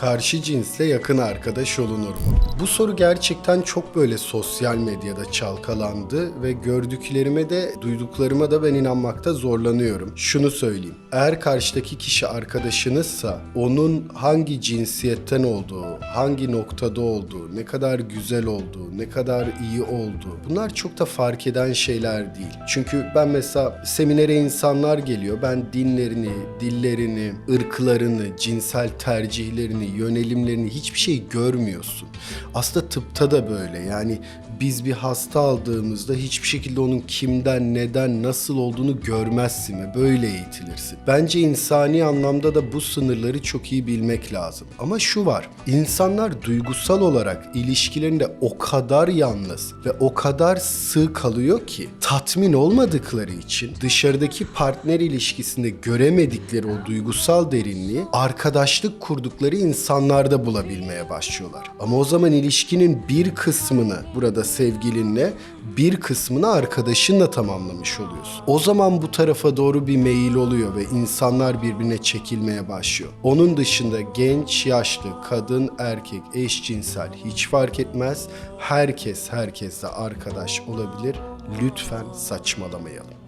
Karşı cinsle yakın arkadaş olunur mu? Bu soru gerçekten çok böyle sosyal medyada çalkalandı ve gördüklerime de duyduklarıma da ben inanmakta zorlanıyorum. Şunu söyleyeyim. Eğer karşıdaki kişi arkadaşınızsa onun hangi cinsiyetten olduğu, hangi noktada olduğu, ne kadar güzel olduğu, ne kadar iyi olduğu bunlar çok da fark eden şeyler değil. Çünkü ben mesela seminere insanlar geliyor. Ben dinlerini, dillerini, ırklarını, cinsel tercihlerini, yönelimlerini hiçbir şey görmüyorsun. Aslında tıpta da böyle. Yani biz bir hasta aldığımızda hiçbir şekilde onun kimden, neden, nasıl olduğunu görmezsin ve böyle eğitilirsin. Bence insani anlamda da bu sınırları çok iyi bilmek lazım. Ama şu var, insanlar duygusal olarak ilişkilerinde o kadar yalnız ve o kadar sığ kalıyor ki tatmin olmadıkları için dışarıdaki partner ilişkisinde göremedikleri o duygusal derinliği arkadaşlık kurdukları insanlarda bulabilmeye başlıyorlar. Ama o zaman ilişkinin bir kısmını burada sevgilinle bir kısmını arkadaşınla tamamlamış oluyorsun. O zaman bu tarafa doğru bir meyil oluyor ve insanlar birbirine çekilmeye başlıyor. Onun dışında genç, yaşlı, kadın, erkek, eşcinsel hiç fark etmez. Herkes herkesle arkadaş olabilir. Lütfen saçmalamayalım.